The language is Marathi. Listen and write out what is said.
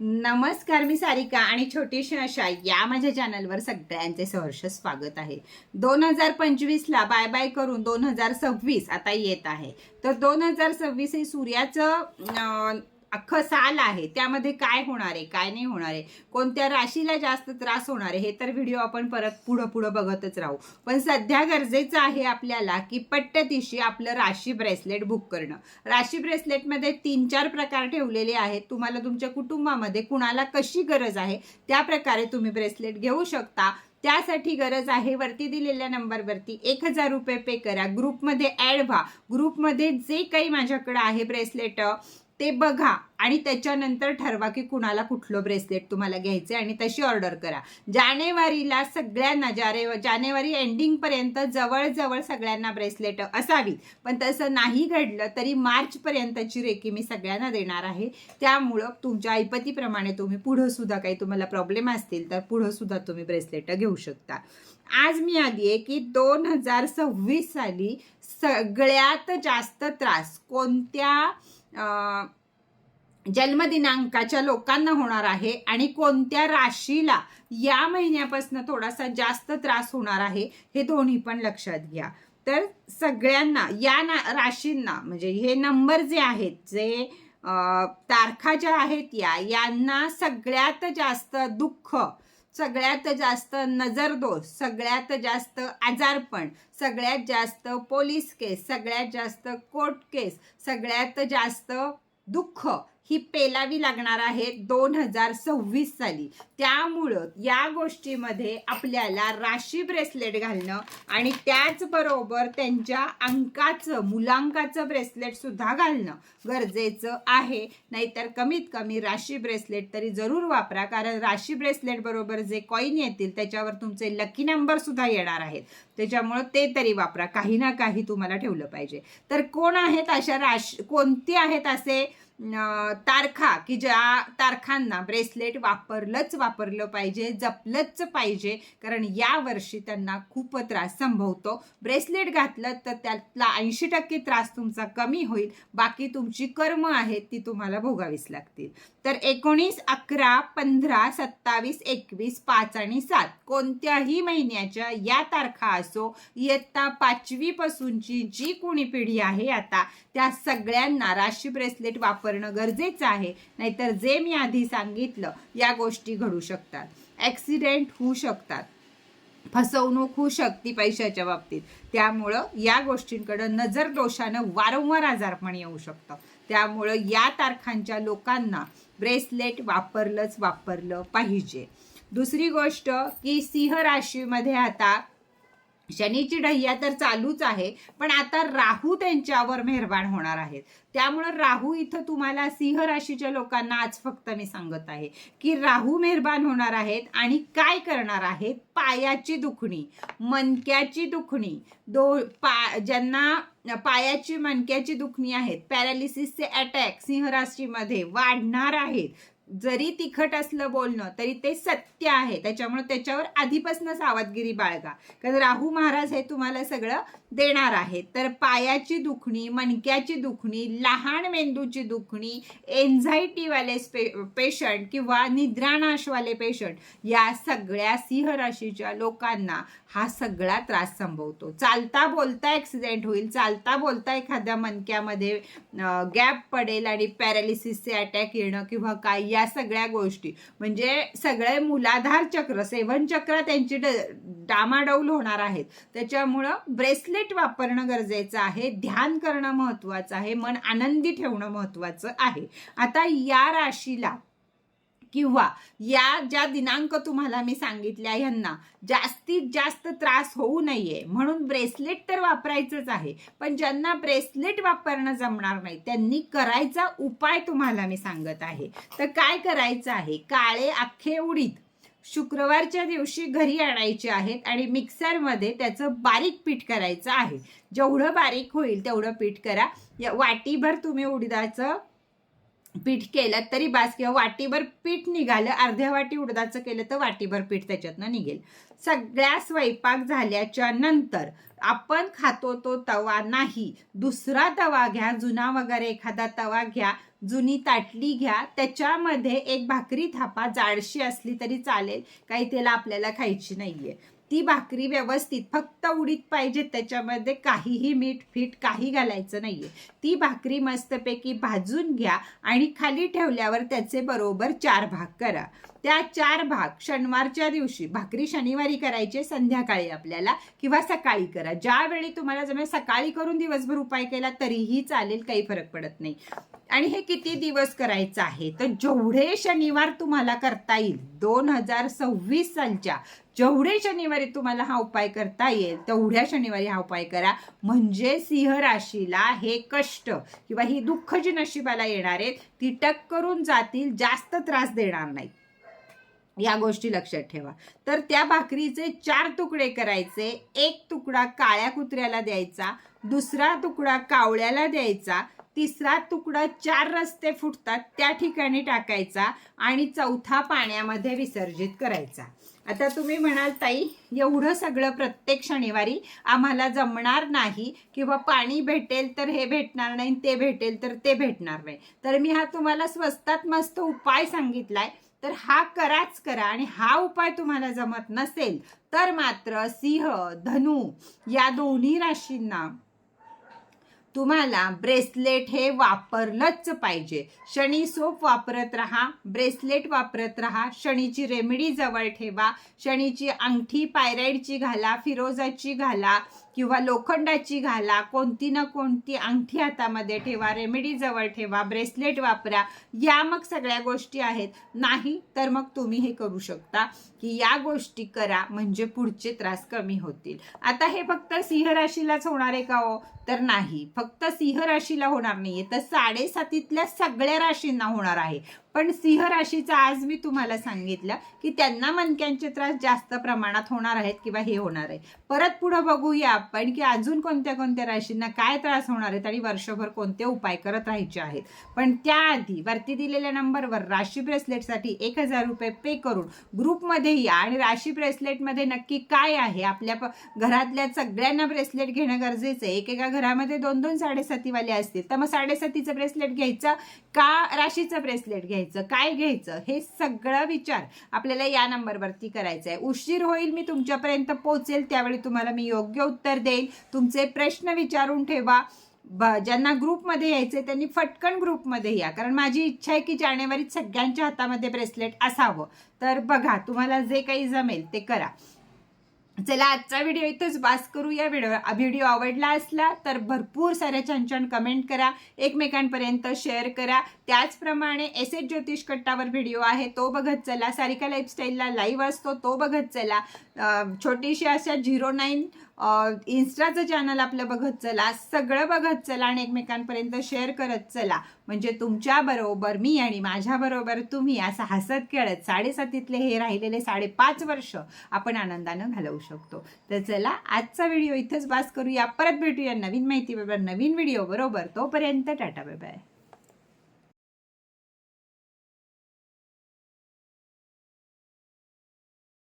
नमस्कार मी सारिका आणि छोटीशी आशा या माझ्या चॅनलवर सगळ्यांचे सहर्ष स्वागत आहे. दोन हजार पंचवीसला बाय बाय करून दोन हजार सव्वीस आता येत आहे. तर दोन हजार सव्वीस हे सूर्याचं अख्खं साल आहे. त्यामध्ये काय होणार आहे काय नाही होणार आहे? कोणत्या राशीला जास्त त्रास होणार आहे हे तर व्हिडिओ आपण परत पुढं पुढं बघतच राहू. पण सध्या गरजेचं आहे आपल्याला की पट्टदिशी आपलं राशी ब्रेसलेट बुक करणं. राशी ब्रेसलेटमध्ये तीन चार प्रकार ठेवलेले आहेत. तुम्हाला तुमच्या कुटुंबामध्ये कुणाला कशी गरज आहे त्या प्रकारे तुम्ही ब्रेसलेट घेऊ शकता. त्यासाठी गरज आहे वरती दिलेल्या नंबरवरती एक हजार रुपये पे करा. ग्रुपमध्ये ॲड व्हा. ग्रुपमध्ये जे काही माझ्याकडे आहे ब्रेसलेट ते बघा आणि त्याच्यानंतर ठरवा की कुणाला कुठलं ब्रेसलेट तुम्हाला घ्यायचं आणि तशी ऑर्डर करा. जानेवारीला सगळ्यांना जारे जानेवारी एंडिंगपर्यंत जवळजवळ सगळ्यांना ब्रेसलेट असावीत पण तसं नाही घडलं तरी मार्चपर्यंतची रेकी मी सगळ्यांना देणार आहे. त्यामुळं तुमच्या ऐपतीप्रमाणे तुम्ही पुढंसुद्धा काही तुम्हाला प्रॉब्लेम असतील तर पुढंसुद्धा तुम्ही ब्रेसलेट घेऊ शकता. आज मी आली आहे की दोन हजार सव्वीस साली सगळ्यात जास्त त्रास कोणत्या जन्मदिनांकाच्या लोकांना होणार आहे आणि कोणत्या राशीला या महिन्यापासून थोडासा जास्त त्रास होणार आहे हे दोन्ही पण लक्षात घ्या. तर सगळ्यांना या ना राशींना म्हणजे हे नंबर जे आहेत जे तारखा ज्या आहेत या यांना सगळ्यात जास्त दुःख सगळ्यात जास्त नजरदोष सगळ्यात जास्त आजारपण सगळ्यात जास्त पोलीस केस सगळ्यात जास्त कोर्ट केस सगळ्यात जास्त दुःख ही पेलावी लागणार आहे दोन हजार सव्वीस साली. त्यामुळं या गोष्टीमध्ये आपल्याला राशी ब्रेसलेट घालणं आणि त्याचबरोबर त्यांच्या अंकाचं मुलांकाचं ब्रेसलेट सुद्धा घालणं गरजेचं आहे. नाहीतर कमीत कमी राशी ब्रेसलेट तरी जरूर वापरा कारण राशी ब्रेसलेट बरोबर जे कॉईन येतील त्याच्यावर तुमचे लकी नंबर सुद्धा येणार आहेत. त्याच्यामुळं ते तरी वापरा. काही ना काही तुम्हाला ठेवलं पाहिजे. तर कोण आहेत अशा राश कोणती आहेत असे तारखा की ज्या तारखांना ब्रेसलेट वापरलंच वापरलं पाहिजे जपलंच पाहिजे? कारण या वर्षी त्यांना खूप त्रास संभवतो. ब्रेसलेट घातलं तर त्यातला ऐंशी टक्के त्रास तुमचा कमी होईल. बाकी तुमची कर्म आहेत ती तुम्हाला भोगावीच लागतील. तर एकोणीस अकरा पंधरा सत्तावीस एकवीस पाच आणि सात कोणत्याही महिन्याच्या या तारखा असो इयत्ता पाचवी पासूनची जी कोणी पिढी आहे आता त्या सगळ्यांना राशी ब्रेसलेट वापरणं गरजेचं आहे. नाहीतर जे मी आधी सांगितलं या गोष्टी घडू शकतात. ॲक्सिडेंट होऊ शकतात. फसवणूक होऊ शकते पैशाच्या बाबतीत. त्यामुळं या गोष्टींकडं नजर दोषानं वारंवार आजारपण येऊ शकतं. त्यामुळं या तारखांच्या लोकांना ब्रेसलेट वापरलंच वापरलं पाहिजे. दुसरी गोष्ट की सिंह राशीमध्ये आता शनीची ढय्या तर चालूच आहे पण आता राहू त्यांच्यावर मेहरबान होणार आहेत. त्यामुळं राहू इथं तुम्हाला सिंह राशीच्या लोकांना आज फक्त मी सांगत आहे की राहू मेहरबान होणार आहेत आणि काय करणार आहेत पायाची दुखणी मनक्याची दुखणी दो पा ज्यांना पायाची मणक्याची दुखणी आहेत पॅरालिसिसचे अटॅक सिंह राशीमध्ये वाढणार आहेत. जरी तिखट असलं बोलणं तरी ते सत्य आहे. त्याच्यामुळे त्याच्यावर आधीपासून सावधगिरी बाळगा. कारण राहू महाराज हे तुम्हाला सगळं देणार आहेत. तर पायाची दुखणी मणक्याची दुखणी लहान मेंदूची दुखणी एन्झायटीवाले स्पे पेशंट किंवा निद्रानाशवाले पेशंट या सगळ्या सिंह राशीच्या लोकांना हा सगळा त्रास संभवतो. चालता बोलता ॲक्सिडेंट होईल. चालता बोलता एखाद्या मणक्यामध्ये गॅप पडेल आणि पॅरालिसिसचे अटॅक येणं किंवा काय या सगळ्या गोष्टी. म्हणजे सगळे मुलाधार चक्र सेवन चक्र त्यांची डामाडौल होणार आहेत. त्याच्यामुळं ब्रेसलेट वापरणं गरजेचं आहे ध्यान करणं महत्त्वाचं आहे मन आनंदी ठेवणं महत्त्वाचं आहे. आता या राशीला किंवा या ज्या दिनांक तुम्हाला मी सांगितल्या ह्यांना जास्तीत जास्त त्रास होऊ नये. म्हणून ब्रेसलेट तर वापरायचंच आहे पण ज्यांना ब्रेसलेट वापरणं जमणार नाही त्यांनी करायचा उपाय तुम्हाला मी सांगत आहे. तर काय करायचं आहे? काळे अख्खे उडीद शुक्रवारच्या दिवशी घरी आणायचे आहेत आणि मिक्सरमध्ये त्याचं बारीक पीठ करायचं आहे. जेवढं बारीक होईल तेवढं पीठ करा. या वाटीभर तुम्ही उडीदाचं पीठ केलं तरी बास किंवा वाटीभर पीठ निघालं अर्ध्या वाटी उडदाचं केलं तर वाटीभर पीठ त्याच्यातनं निघेल. सगळ्या स्वयंपाक झाल्याच्यानंतर आपण खातो तो तवा नाही. दुसरा तवा घ्या जुना वगैरे एखादा तवा घ्या जुनी ताटली घ्या त्याच्यामध्ये एक भाकरी थापा जाडशी असली तरी चालेल. काही त्याला आपल्याला खायची नाहीये. ती भाकरी व्यवस्थित फक्त उडीत पाहिजे त्याच्यामध्ये काहीही मीठ फीट काही घालायचं नाहीये. ती भाकरी मस्तपैकी भाजून घ्या आणि खाली ठेवल्यावर त्याचे बरोबर चार भाग करा. त्या चार भाग शनिवारच्या दिवशी भाकरी शनिवारी करायचे संध्याकाळी आपल्याला किंवा सकाळी करा. ज्यावेळी तुम्हाला जमेल सकाळी करून दिवसभर उपाय केला तरीही चालेल काही फरक पडत नाही. आणि हे किती दिवस करायचं आहे? तर जेवढे शनिवार तुम्हाला करता येईल दोन हजार सव्वीस सालच्या जेवढे शनिवारी तुम्हाला हा उपाय करता येईल तेवढ्या शनिवारी हा उपाय करा. म्हणजे सिंह राशीला हे कष्ट किंवा ही दुःख जी नशिबाला येणार आहेत ती टक करून जातील जास्त त्रास देणार नाहीत. या गोष्टी लक्षात ठेवा. तर त्या भाकरीचे चार तुकडे करायचे. एक तुकडा काळ्या कुत्र्याला द्यायचा दुसरा तुकडा कावळ्याला द्यायचा तिसरा तुकडा चार रस्ते फुटतात त्या ठिकाणी टाकायचा आणि चौथा पाण्यामध्ये विसर्जित करायचा. आता तुम्ही म्हणाल ताई एवढं सगळं प्रत्येक शनिवारी आम्हाला जमणार नाही किंवा पाणी भेटेल तर हे भेटणार नाही ते भेटेल तर ते भेटणार नाही. तर मी हा तुम्हाला स्वस्तात मस्त उपाय सांगितलाय. तर हा कराच करा आणि हा उपाय तुम्हाला जमत नसेल तर मात्र सिंह धनु या दोन्ही राशींना तुम्हाला ब्रेसलेट हे वापरलंच पाहिजे. शनी सोप वापरत राहा ब्रेसलेट वापरत राहा शनीची रेमेडी जवळ ठेवा शनीची अंगठी पायराईडची घाला फिरोजाची घाला किंवा लोखंडाची घाला कोणती ना कोणती अंगठी हातामध्ये ठेवा रेमेडी जवळ ठेवा ब्रेसलेट वापरा. या मग सगळ्या गोष्टी आहेत. नाही तर मग तुम्ही हे करू शकता की या गोष्टी करा म्हणजे पुढचे त्रास कमी होतील. आता हे फक्त सिंह राशीलाच होणार आहे का हो? तर नाही. फक्त फक्त सिंह राशीला होणार नाहीये. तर साडेसातीतल्या सगळ्या राशींना होणार आहे. पण सिंह राशीचा आज मी तुम्हाला सांगितलं की त्यांना मनक्यांचे त्रास जास्त प्रमाणात होणार आहेत किंवा हे होणार आहे. परत पुढं बघूया आपण की अजून कोणत्या कोणत्या राशींना काय त्रास होणार आहेत आणि वर्षभर कोणते उपाय करत राहायचे आहेत. पण त्याआधी वरती दिलेल्या नंबरवर राशी ब्रेसलेटसाठी एक हजार रुपये पे करून ग्रुपमध्ये या आणि राशी ब्रेसलेटमध्ये नक्की काय आहे? आपल्या प- घरातल्या सगळ्यांना ब्रेसलेट घेणं गरजेचं आहे. एकेका घरामध्ये दोन दोन साडेसातीवाले असतील तर मग साडेसातीचं ब्रेसलेट घ्यायचं का राशीचं ब्रेसलेट घ्यायचं? घ्यायचं काय घ्यायचं हे सगळं विचार आपल्याला या नंबरवरती करायचं आहे उशीर होईल मी तुमच्यापर्यंत पोहोचेल त्यावेळी तुम्हाला मी योग्य उत्तर देईल. तुमचे प्रश्न विचारून ठेवा. ब- ज्यांना ग्रुपमध्ये यायचे त्यांनी फटकन ग्रुपमध्ये या. कारण माझी इच्छा आहे की जानेवारीत सगळ्यांच्या हातामध्ये ब्रेसलेट असावं. तर बघा तुम्हाला जे काही जमेल ते करा. चला आजचा व्हिडिओ इथंच बास करू या व्हिडिओ व्हिडिओ आवडला असला तर भरपूर साऱ्या छान छान कमेंट करा. एकमेकांपर्यंत शेअर करा. त्याचप्रमाणे एस एच ज्योतिष कट्टावर व्हिडिओ आहे तो बघत चला. सारिका लाईफस्टाईलला लाईव्ह असतो तो बघत चला. छोटीशी अशा झिरो नाईन इन्स्टाचं चॅनल आपलं बघत चला. सगळं बघत चला आणि एकमेकांपर्यंत शेअर करत चला. म्हणजे तुमच्या बरोबर मी आणि माझ्या बरोबर तुम्ही असं हसत खेळत साडेसातीतले हे राहिलेले साडेपाच वर्ष आपण आनंदानं घालवू शकतो. तर चला आजचा व्हिडिओ इथंच पास करूया. परत भेटूया नवीन माहितीबरोबर नवीन व्हिडिओ बरोबर. तोपर्यंत टाटा बाय बाय